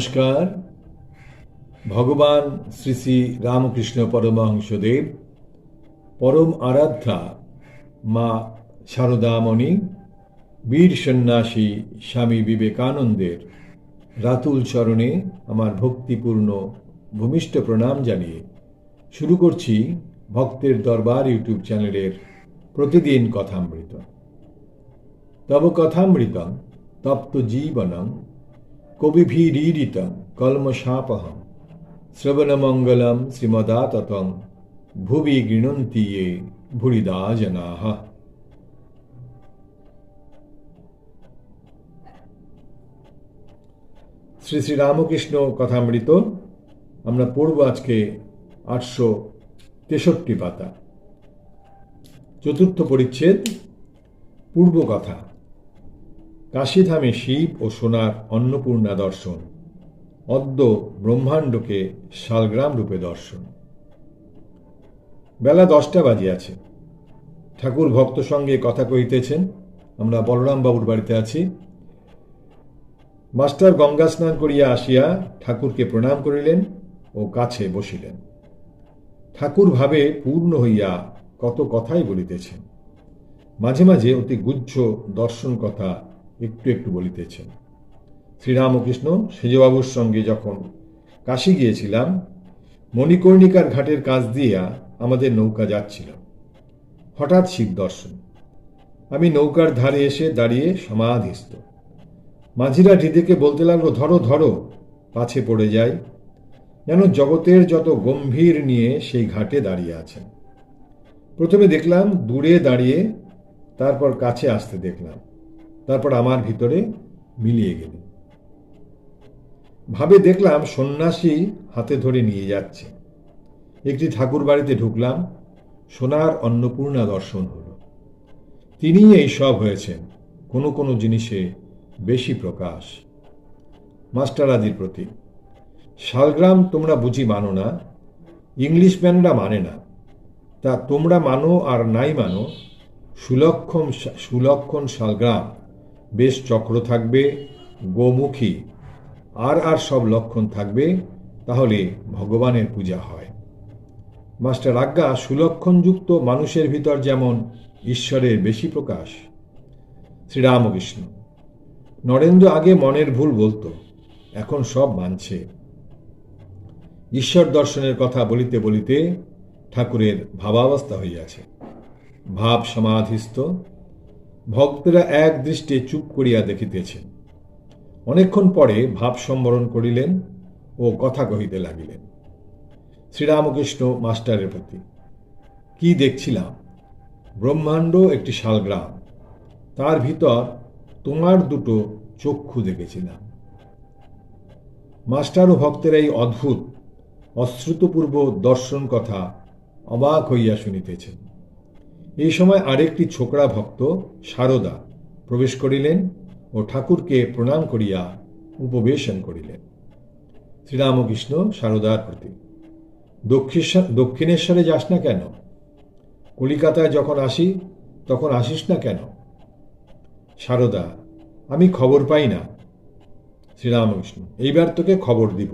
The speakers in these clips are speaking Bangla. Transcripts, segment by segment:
নমস্কার। ভগবান শ্রী শ্রী রামকৃষ্ণ পরমহংসদেব, পরম আরাধ্যা মা শারদামণি বীর সন্ন্যাসী স্বামী বিবেকানন্দের রাতুল চরণে আমার ভক্তিপূর্ণ ভূমিষ্ঠ প্রণাম জানিয়ে শুরু করছি ভক্তের দরবার ইউটিউব চ্যানেলের প্রতিদিন কথামৃত। তব কথামৃতং তপ্ত জীবনং কবিভিরীডিতং কলমশাপহম শ্রবণমঙ্গলম শ্রীমদাততং ভুবি গৃণন্তি ये ভুরিদা শ্রী শ্রী রামকৃষ্ণ কথামৃত, আমরা পড়ব আজকে আটশো তেষট্টি পাতা। চতুর্থ পরিচ্ছেদ, পূর্ব কথা। কাশীধামে শিব ও সোনার অন্নপূর্ণা দর্শন, অদ্য ব্রহ্মাণ্ডকে শালগ্রাম রূপে দর্শন। বেলা দশটা বাজিয়াছে। ঠাকুর ভক্ত সঙ্গে কথা কহিতেছেন, আমরা বলরাম বাবুর বাড়িতে আছি। মাস্টার গঙ্গা স্নান করিয়া আসিয়া ঠাকুরকে প্রণাম করিলেন ও কাছে বসিলেন। ঠাকুর ভাবে পূর্ণ হইয়া কত কথাই বলিতেছেন। মাঝে মাঝে অতি গুচ্ছ দর্শন কথা একটু একটু বলিতেছেন। শ্রীরামকৃষ্ণ সেজবাবুর সঙ্গে যখন কাশী গিয়েছিলাম, মণিকর্ণিকার ঘাটের কাছ দিয়া আমাদের নৌকা যাচ্ছিল। হঠাৎ শিব দর্শন। আমি নৌকার ধারে এসে দাঁড়িয়ে সমাধিস্থ। মাঝিরা হৃদয়কে বলতে লাগল, ধরো ধরো, পাছে পড়ে যায় যেন জগতের যত গম্ভীর নিয়ে সেই ঘাটে দাঁড়িয়ে আছেন। প্রথমে দেখলাম, দূরে দাঁড়িয়ে, তারপর কাছে আসতে দেখলাম। তারপর আমার ভিতরে মিলিয়ে গেলেন ভাবে দেখলাম সন্ন্যাসী হাতে ধরে নিয়ে যাচ্ছে। একটি ঠাকুর বাড়িতে ঢুকলাম, সোনার অন্নপূর্ণা দর্শন হল। তিনি এই সব হয়েছেন, কোনো কোনো জিনিসে বেশি প্রকাশ। মাস্টার আদির প্রতি, শালগ্রাম তোমরা বুঝি মানো না ইংলিশম্যানরা মানে না। তা তোমরা মানো আর নাই মানো, সুলক্ষণ সুলক্ষণ শালগ্রাম বেশ চক্র থাকবে, গোমুখী। আর আর সব লক্ষণ থাকবে, তাহলে ভগবানের পূজা হয়। মাস্টার আজ্ঞা, সুলক্ষণযুক্ত মানুষের ভিতর যেমন ঈশ্বরের বেশি প্রকাশ। শ্রীরামকৃষ্ণ, নরেন্দ্র আগে মনের ভুল বলতো, এখন সব মানছে। ঈশ্বর দর্শনের কথা বলিতে বলিতে ঠাকুরের ভাবাবস্থা হইয়াছে। ভাব সমাধিস্থ ভক্তরা এক দৃষ্টে চুপ করিয়া দেখিতেছেন। অনেকক্ষণ পরে ভাব সম্বরণ করিলেন ও কথা কহিতে লাগিলেন। শ্রীরামকৃষ্ণ মাস্টারের প্রতি, কি দেখছিলাম? ব্রহ্মাণ্ড একটি শালগ্রাম। তার ভিতর তোমার দুটো চক্ষু দেখেছিলাম। মাস্টার ও ভক্তের এই অদ্ভুত, অশ্রুতপূর্ব দর্শন কথা অবাক হইয়া শুনিতেছেন। এই সময় আরেকটি ছোকরা ভক্ত, সারদা, প্রবেশ করিলেন ও ঠাকুরকে প্রণাম করিয়া উপবেশন করিলেন। শ্রীরামকৃষ্ণ সারদার প্রতি দক্ষিণেশ্বরে যাস না কেন? কলিকাতায় যখন আসি, তখন আসিস না কেন? সারদা, আমি খবর পাই না। শ্রীরামকৃষ্ণ, এইবার তোকে খবর দিব।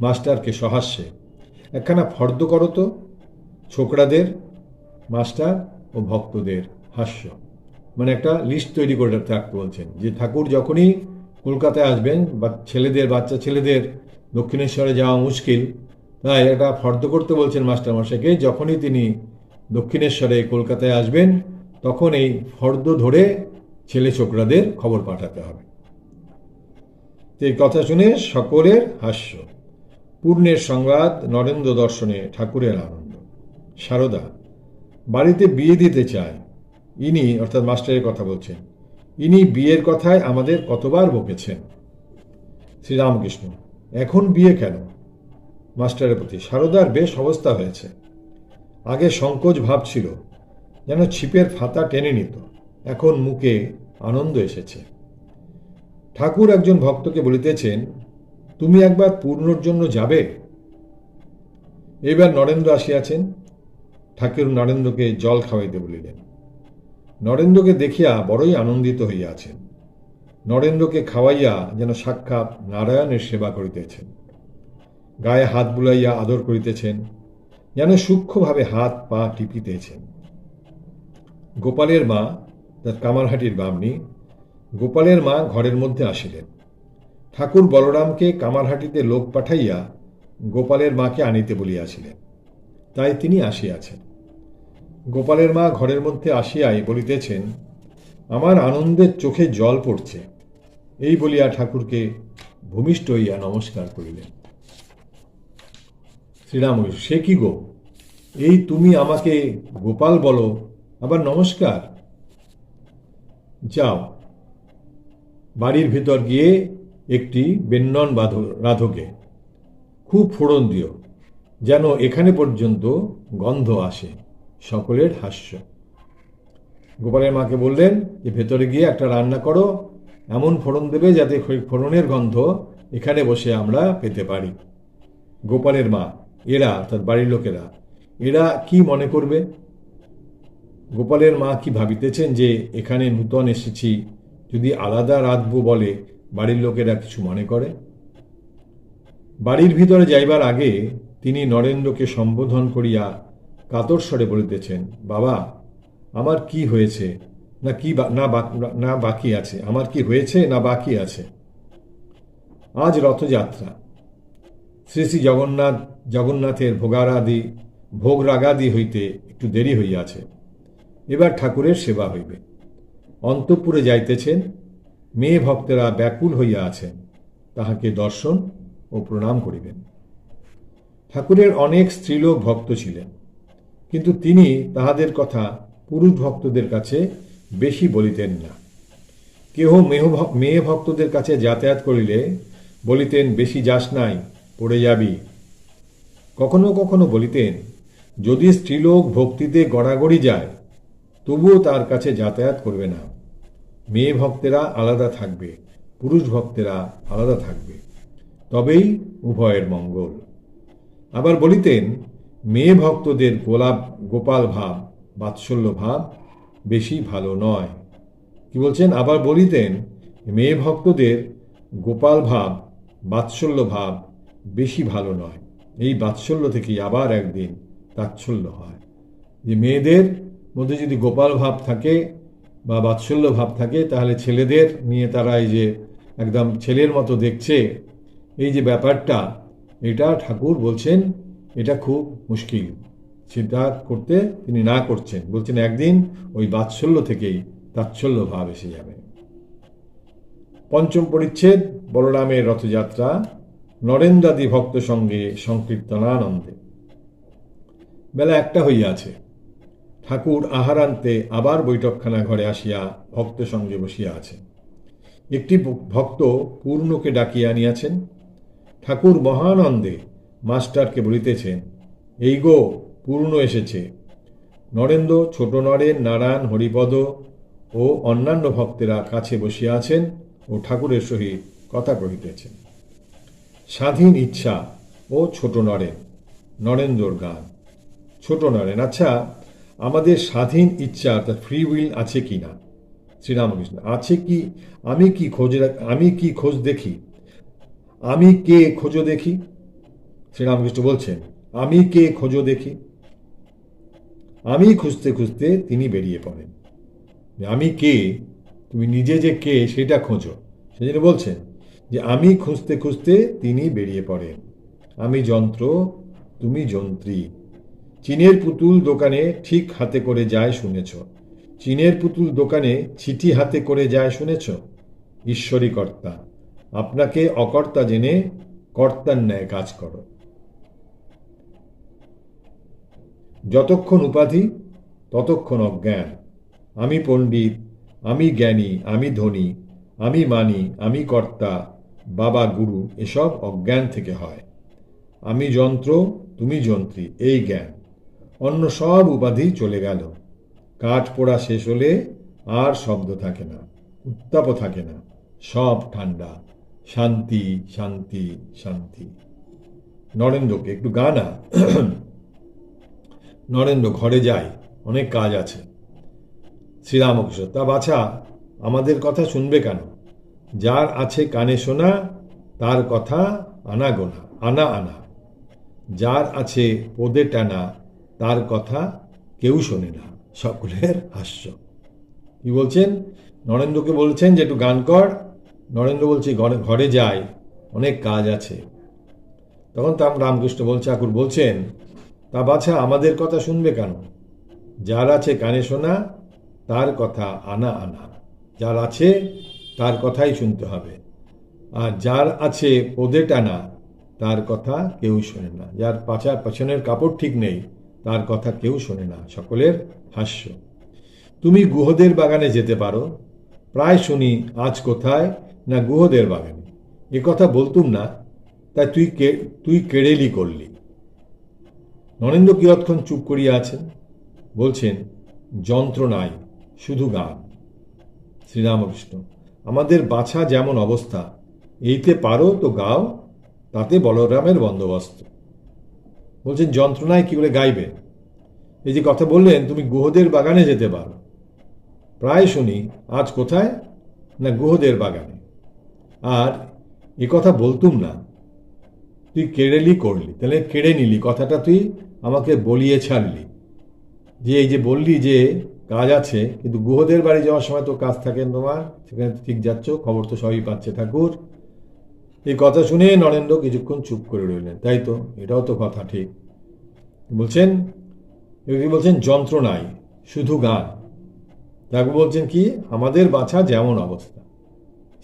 মাস্টারকে সহাস্যে, একখানা ফর্দ করো তো ছোকরাদের মাস্টার ও ভক্তদের হাস্য। মানে একটা লিস্ট তৈরি করে রাখতে বলছেন যে ঠাকুর যখনই কলকাতায় আসবেন বা ছেলেদের, বাচ্চা ছেলেদের দক্ষিণেশ্বরে যাওয়া মুশকিল, তাই একটা ফর্দ করতে বলছেন মাস্টার মশাইকে, যখনই তিনি দক্ষিণেশ্বরে কলকাতায় আসবেন, তখন এই ফর্দ ধরে ছেলে ছোকরাদের খবর পাঠাতে হবে। এই কথা শুনে সকলের হাস্য। পূর্ণের সংবাদ নরেন্দ্র দর্শনে ঠাকুরের আনন্দ। সারদা বাড়িতে বিয়ে দিতে চায়। ইনি, অর্থাৎ মাস্টারের কথা বলছেন। ইনি বিয়ের কথায় আমাদের কতবার বকেছেন? শ্রীরামকৃষ্ণ, এখন বিয়ে কেন? মাস্টারের প্রতি সারদার বেশ অবস্থা হয়েছে। আগে সংকোচ ভাব ছিল, যেন ছিপের ফাতা টেনে নিত। এখন মুখে আনন্দ এসেছে। ঠাকুর একজন ভক্তকে বলিতেছেন, তুমি একবার পূর্ণর জন্য যাবে? এবার নরেন্দ্র আসিয়াছেন ঠাকুর নরেন্দ্রকে জল খাওয়াইতে বলিলেন। নরেন্দ্রকে দেখিয়া বড়ই আনন্দিত হইয়াছেন। নরেন্দ্রকে খাওয়াইয়া যেন সাক্ষাৎ নারায়ণের সেবা করিতেছেন। গায়ে হাত বুলাইয়া আদর করিতেছেন, যেন সূক্ষ্মভাবে হাত পা টিপিতেছেন। গোপালের মা, তার কামারহাটির বামনি, গোপালের মা ঘরের মধ্যে আসিলেন। ঠাকুর বলরামকে কামারহাটিতে লোক পাঠাইয়া গোপালের মাকে আনিতে বলিয়াছিলেন। তাই তিনি আসিয়াছেন। গোপালের মা ঘরের মধ্যে আসিয়াই বলিতেছেন, আমার আনন্দের চোখে জল পড়ছে। এই বলিয়া ঠাকুরকে ভূমিষ্ঠ হইয়া নমস্কার করিলেন। শ্রীরাম সে কি গো? এই তুমি আমাকে গোপাল বলো, আবার নমস্কার? যাও। বাড়ির ভিতর গিয়ে একটি বেন্নন বাঁধ, রাধকে, খুব ফোড়ন দিও, যেন এখানে পর্যন্ত গন্ধ আসে। সকলের হাস্য। গোপালের মাকে বললেন যে ভেতরে গিয়ে একটা রান্না করো। এমন ফোড়ন দেবে যাতে ফোড়নের গন্ধ এখানে বসে আমরা পেতে পারি। গোপালের মা, এরা তার বাড়ির লোকেরা, এরা কি মনে করবে? গোপালের মা কি ভাবিতেছেন যে, এখানে নূতন এসেছি, যদি আলাদা রাঁধবো বলে, বাড়ির লোকেরা কিছু মনে করে? বাড়ির ভিতরে যাইবার আগে তিনি নরেন্দ্রকে সম্বোধন করিয়া কাতর স্বরে বলিতেছেন, বাবা, আমার কি হয়েছে? না কি না না বাকি আছে? আমার কি হয়েছে না বাকি আছে? আজ রথযাত্রা। শ্রী শ্রী জগন্নাথ, জগন্নাথের ভোগারাদি ভোগ রাগাদি হইতে একটু দেরি হইয়াছে। এবার ঠাকুরের সেবা হইবে। অন্তঃপুরে যাইতেছেন, মেয়ে ভক্তেরা ব্যাকুল হইয়া আছেন, তাহাকে দর্শন ও প্রণাম করিবেন। ঠাকুরের অনেক স্ত্রীলোক ভক্ত ছিলেন। কিন্তু তিনি তাহাদের কথা পুরুষ ভক্তদের কাছে বেশি বলিতেন না। কেহ মেহ মেয়ে ভক্তদের কাছে যাতায়াত করিলে বলিতেন, বেশি যাস নাই, পড়ে যাবি। কখনো কখনো বলিতেন, যদি স্ত্রীলোক ভক্তিতে গড়াগড়ি যায়, তবুও তার কাছে যাতায়াত করবে না। মেয়ে ভক্তেরা আলাদা থাকবে, পুরুষ ভক্তেরা আলাদা থাকবে। তবেই উভয়ের মঙ্গল। আবার বলিতেন মেয়ে ভক্তদের গোলাপ গোপাল ভাব, বাৎসল্য ভাব বেশি ভালো নয়। কি বলছেন? আবার বলিতেন, মেয়ে ভক্তদের গোপাল ভাব, বাৎসল্য ভাব বেশি ভালো নয়। এই বাৎসল্য থেকেই আবার একদিন তাচ্ছল্য হয়। যে মেয়েদের মধ্যে যদি গোপাল ভাব থাকে বা বাৎসল্য ভাব থাকে, তাহলে ছেলেদের নিয়ে তারা এই যে একদম ছেলের মতো দেখছে, এই যে ব্যাপারটা, এটা ঠাকুর বলছেন এটা খুব মুশকিল। সেটা করতে তিনি না করছেন। বলছেন, একদিন ওই বাৎসল্য থেকেই তাচ্ছল্য ভাব এসে যাবে। পঞ্চম পরিচ্ছেদ বলরামের রথযাত্রা, নরেন্দ্রাদি ভক্ত সঙ্গে সংকীর্তনানন্দে। বেলা একটা হইয়াছে। ঠাকুর আহারান্তে আবার বৈঠকখানা ঘরে আসিয়া ভক্ত সঙ্গে বসিয়া আছেন। একটি ভক্ত পূর্ণকে ডাকিয়া আনিয়াছেন। ঠাকুর মহানন্দে মাস্টারকে বলিতেছেন, এই গো পূর্ণ এসেছে। নরেন্দ্র ছোট নরেন, নারায়ণ, হরিপদ ও অন্যান্য ভক্তেরা কাছে বসিয়া আছেন ও ঠাকুরের সহিত কথা কহিতেছেন। স্বাধীন ইচ্ছা ও ছোট নরেন, নরেন্দ্রর গান। ছোট নরেন আচ্ছা আমাদের স্বাধীন ইচ্ছা অর্থাৎ ফ্রি উইল আছে কি না? শ্রীরামকৃষ্ণ, আছে কি? আমি কি খোঁজ আমি কি খোঁজ দেখি? আমি কে খোঁজো দেখি? শ্রীরামকৃষ্ণ বলছেন, আমি কে খোঁজো দেখি? আমি খুঁজতে খুঁজতে তিনি বেরিয়ে পড়েন। আমি কে? তুমি নিজে যে কে সেটা খোঁজো। সেজন্য বলছেন যে, আমি খুঁজতে খুঁজতে তিনি বেরিয়ে পড়েন। আমি যন্ত্র, তুমি যন্ত্রী। চীনের পুতুল দোকানে ঠিক হাতে করে যায় শুনেছ। চীনের পুতুল দোকানে চিঠি হাতে করে যায় শুনেছ? ঈশ্বরী কর্তা। আপনাকে অকর্তা জেনে কর্তার ন্যায় কাজ করো। যতক্ষণ উপাধি, ততক্ষণ অজ্ঞান। আমি পণ্ডিত, আমি জ্ঞানী, আমি ধনী, আমি মানি, আমি কর্তা, বাবা, গুরু, এসব অজ্ঞান থেকে হয়। আমি যন্ত্র, তুমি যন্ত্রী, এই জ্ঞান। অন্য সব উপাধি চলে গেল। কাঠ পোড়া শেষ হলে আর শব্দ থাকে না উত্তাপও থাকে না, সব ঠান্ডা। শান্তি শান্তি শান্তি। নরেন্দ্রকে একটু গানা নরেন্দ্র ঘরে যায় অনেক কাজ আছে। শ্রীরামকৃষ্ণ, তা বাছা, আমাদের কথা শুনবে কেন? যার আছে কানে শোনা, তার কথা আনা গোনা, আনা আনা। যার আছে পদে টানা, তার কথা কেউ শোনে না, সকলের হাস্য। কি বলছেন? নরেন্দ্রকে বলছেন যে একটু গান কর। নরেন্দ্র বলছে, ঘরে ঘরে যায় অনেক কাজ আছে। তখন তাম রামকৃষ্ণ বলছে ঠাকুর বলছেন তা বাছা আমাদের কথা শুনবে কেন? যার আছে কানে শোনা, তার কথা আনা আনা। যার আছে, তার কথাই শুনতে হবে। আর যার আছে পদে টানা, তার কথা কেউ শোনে না। যার পাছা পেছনের কাপড় ঠিক নেই, তার কথা কেউ শোনে না। সকলের হাস্য। তুমি গুহদের বাগানে যেতে পারো। প্রায় শুনি, আজ কোথায় না গুহদের বাগানে? এ কথা বলতুম না। তাই তুই কে, তুই কেড়েলি করলি। নরেন্দ্র কিয়ৎক্ষণ চুপ করিয়া আছেন। বলছেন, যন্ত্র নাই, শুধু গান। শ্রীরামকৃষ্ণ, আমাদের বাছা যেমন অবস্থা, এইতে পারো তো গাও, তাতে বলরামের বন্দোবস্ত। বলছেন যন্ত্রণায় কি করে গাইবে? এই যে কথা বললেন, তুমি গুহদের বাগানে যেতে পারো। প্রায় শুনি, আজ কোথায়? না, গুহদের বাগানে। আর এ কথা বলতুম না। তুই কেড়েলি করলি? তাহলে কেড়ে নিলি, কথাটা তুই আমাকে বলিয়ে ছাড়লি যে এই যে বললি যে কাজ আছে, কিন্তু গুহদের বাড়ি যাওয়ার সময় তো কাজ থাকে তোমার, সেখানে ঠিক যাচ্ছ, খবর তো সবই পাচ্ছে ঠাকুর। এই কথা শুনে নরেন্দ্র কিছুক্ষণ চুপ করে রইলেন। তাই তো, এটাও তো কথা ঠিক। বলছেন বলছেন, যন্ত্র নাই, শুধু গান। ঠাকুর বলছেন কি, আমাদের বাছা যেমন অবস্থা।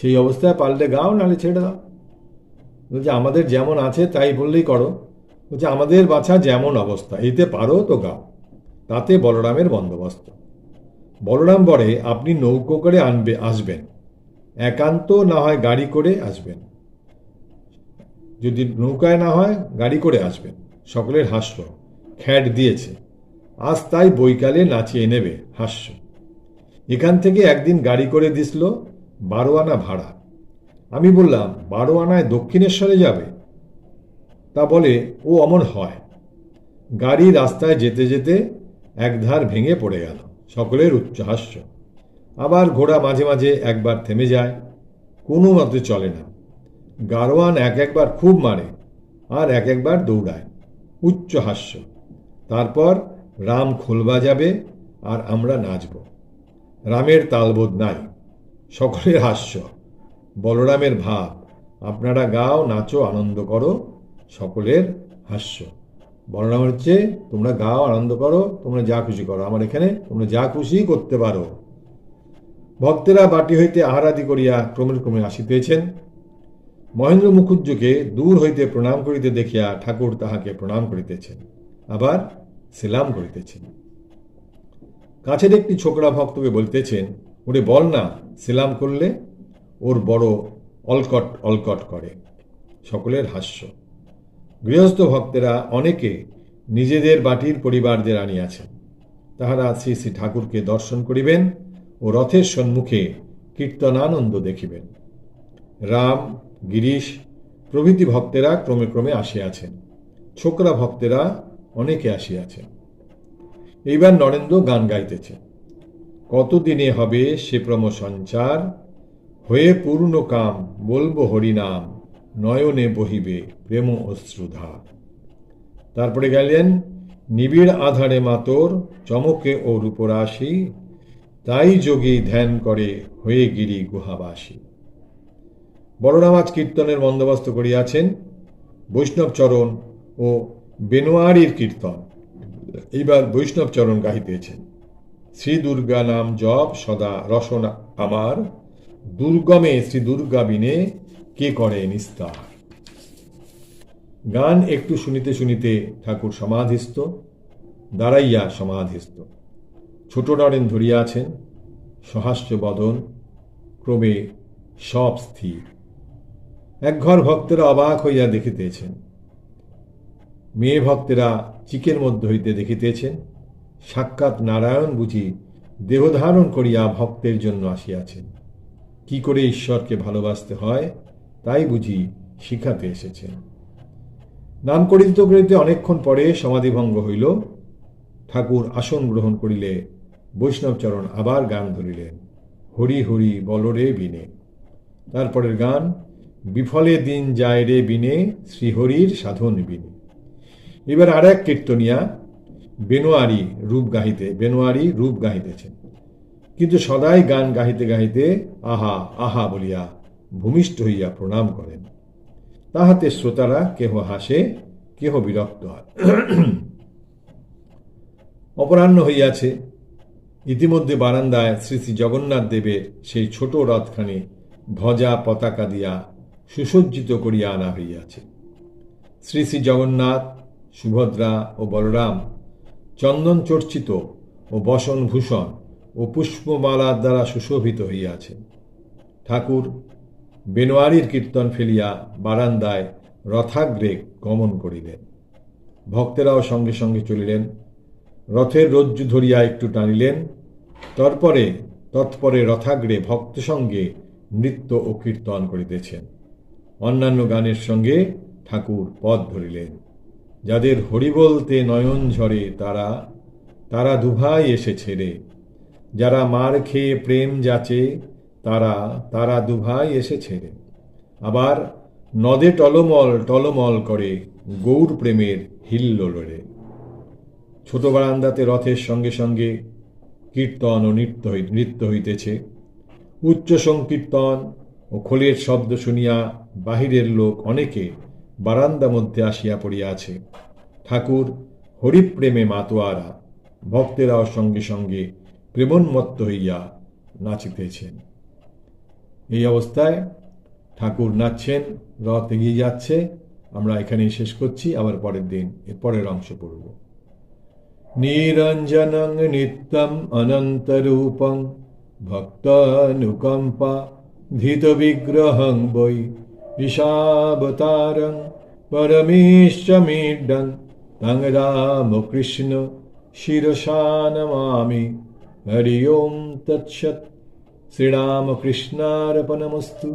সেই অবস্থায় পাল্টে গাও, নাহলে ছেড়ে দাও। বলছে, আমাদের যেমন আছে, তাই বললেই করো। বলছে, আমাদের বাছা যেমন অবস্থা এতে পারো তো গাও। তাতে বলরামের বন্দোবস্ত। বলরাম বলে, আপনি নৌকো করে আনবে, আসবেন। একান্ত না হয় গাড়ি করে আসবেন। যদি নৌকায় না হয়, গাড়ি করে আসবেন। সকলের হাস্য, খ্যাট দিয়েছে। আজ তাই বৈকালে নাচিয়ে নেবে হাস্য। এখান থেকে একদিন গাড়ি করে দিসল বারো আনা ভাড়া। আমি বললাম বারো আনায় দক্ষিণেশ্বরে যাবে? তা বলে, ও অমন হয়। গাড়ি রাস্তায় যেতে যেতে একধার ভেঙে পড়ে গেল, সকলের উচ্চহাস্য। আবার ঘোড়া মাঝে মাঝে একবার থেমে যায়, কোনো মতে চলে না। গারোয়ান এক একবার খুব মারে আর এক একবার দৌড়ায় উচ্চ হাস্য তারপর রাম খোলবা যাবে আর আমরা নাচব। রামের তালবোধ নাই, সকলের হাস্য। বলরামের ভাব, আপনারা গাও, নাচো, আনন্দ করো সকলের হাস্য। বলরাম হচ্ছে, তোমরা গাও, আনন্দ করো, তোমরা যা খুশি করো। আমার এখানে তোমরা যা খুশি করতে পারো। ভক্তেরা বাটি হইতে আহারাদি করিয়া ক্রমে ক্রমে আসিতেছেন মহেন্দ্র মুখুজ্জকে দূর হইতে প্রণাম করিতে দেখিয়া ঠাকুর তাহাকে প্রণাম করিতেছেন, আবার সেলাম করিতেছেন। কাছের একটি ছোকরা ভক্তকে বলিতেছেন, ওরে বল না, সেলাম করলে? ওর বড় অলকট অলকট করে। সকলের হাস্য। গৃহস্থ ভক্তেরা অনেকে নিজেদের বাটির পরিবারদের আনিয়াছেন তাহারা শ্রী শ্রী ঠাকুরকে দর্শন করিবেন ও রথের সম্মুখে কীর্তনানন্দ দেখিবেন। রাম, গিরিশ প্রভৃতি ভক্তেরা ক্রমে ক্রমে আসিয়াছেন। ছোকরা ভক্তেরা অনেকে আসিয়াছেন। এইবার নরেন্দ্র গান গাইতেছে। কতদিনে হবে সে প্রম সঞ্চার হয়ে পূর্ণ কাম, বলব হরিনাম। নয়নে বহিবে প্রেম অশ্রুধা তারপরে গেলেন নিবিড় আধারে মাতর চমকে ও রূপরাশি, তাই যোগী ধ্যান করে হয়ে গিরি গুহাবাসী। বড়রাম আজ কীর্তনের বন্দোবস্ত করিয়াছেন, বৈষ্ণব চরণ ও বেনোয়ারির কীর্তন। এইবার বৈষ্ণব চরণ গাহিতেছেন। শ্রী দুর্গা নাম জপ সদা রসনা আমার, দুর্গমে শ্রী দুর্গা বিনে কে করে নিস্তার? গান একটু শুনিতে শুনিতে ঠাকুর সমাধিস্থ, দাঁড়াইয়া সমাধিস্থ। ছোট নরেন ধরিয়া আছেন, সহাস্য বদন, ক্রমে সব স্থির। একঘর ভক্তেরা অবাক হইয়া দেখিতেছেন। মেয়ে ভক্তেরা চিকের মধ্যে হইতে দেখিতেছেন, সাক্ষাৎ নারায়ণ বুঝি দেহধারণ করিয়া ভক্তের জন্য আসিয়াছেন। কি করে ঈশ্বরকে ভালোবাসতে হয় তাই বুঝি শিখাতে এসেছেন নাম করিতে করিতে অনেকক্ষণ পরে সমাধিভঙ্গ হইল। ঠাকুর আসন গ্রহণ করিলে বৈষ্ণবচরণ আবার গান ধরিলেন হরি হরি বলরে বিনে। তারপরের গান, বিফলে দিন যায় রে বিনে, শ্রীহরির সাধন বিনে। এবার আর এক কীর্তনিয়া, বেনোয়ারি রূপ গাহিতে, বেনোয়ারি রূপ গাহিতেছেন কিন্তু সদাই গান গাহিতে গাহিতে আহা আহা বলিয়া ভূমিষ্ঠ হইয়া প্রণাম করেন। তাহাতে শ্রোতারা কেহ হাসে, কেহ বিরক্ত হয়। অপরাহ্ন হইয়াছে। ইতিমধ্যে বারান্দায় শ্রী শ্রী জগন্নাথ দেবের সেই ছোট রথখানি ধ্বজা পতাকা দিয়া সুসজ্জিত করিয়া আনা হইয়াছে। শ্রী শ্রী জগন্নাথ, সুভদ্রা ও বলরাম চন্দন চর্চিত ও বসন ভূষণ ও পুষ্পমালার দ্বারা সুশোভিত হইয়াছে। ঠাকুর বেনোয়ারির কীর্তন ফেলিয়া বারান্দায় রথাগ্রে গমন করিলেন। ভক্তেরাও সঙ্গে সঙ্গে চলিলেন। রথের রজ্জু ধরিয়া একটু টানিলেন। তারপরে, তৎপরে রথাগ্রে ভক্ত সঙ্গে নৃত্য ও কীর্তন করিতেছেন। অন্যান্য গানের সঙ্গে ঠাকুর পথ ধরিলেন। যাদের হরি বলতে নয়ন ঝরে তারা তারা দুভাই এসে ছেড়ে যারা মার খেয়ে প্রেম যাচে তারা তারা দুভাই এসে ছেড়ে আবার নদে টলমল টলমল করে গৌর প্রেমের হিল্লোলরে ছোট বারান্দাতে রথের সঙ্গে সঙ্গে কীর্তন ও নৃত্য নৃত্য হইতেছে। উচ্চ সংকীর্তন ও খোলের শব্দ শুনিয়া বাহিরের লোক অনেকে বারান্দা মধ্যে আসিয়া পড়িয়াছে ঠাকুর হরিপ্রেমে মাতোয়ারা, ভক্তেরাও সঙ্গে সঙ্গে প্রেমোন্মত্ত হইয়া নাচিতেছেন। এই অবস্থায় ঠাকুর নাচছেন, রথ এগিয়ে যাচ্ছে। আমরা এখানেই শেষ করছি, আবার পরের দিন, এর পরের অংশ পড়ব। নিরঞ্জনং নিত্যম অনন্তরূপং ভক্তানুকম্পা ধৃত বিগ্রহং বৈ ঋষাবতারং পরমেশ্বমিডং তং রামকৃষ্ণ শিরসা নমামি হরি ওম তৎসৎ। শ্রীরামকৃষ্ণার্পণমস্তু।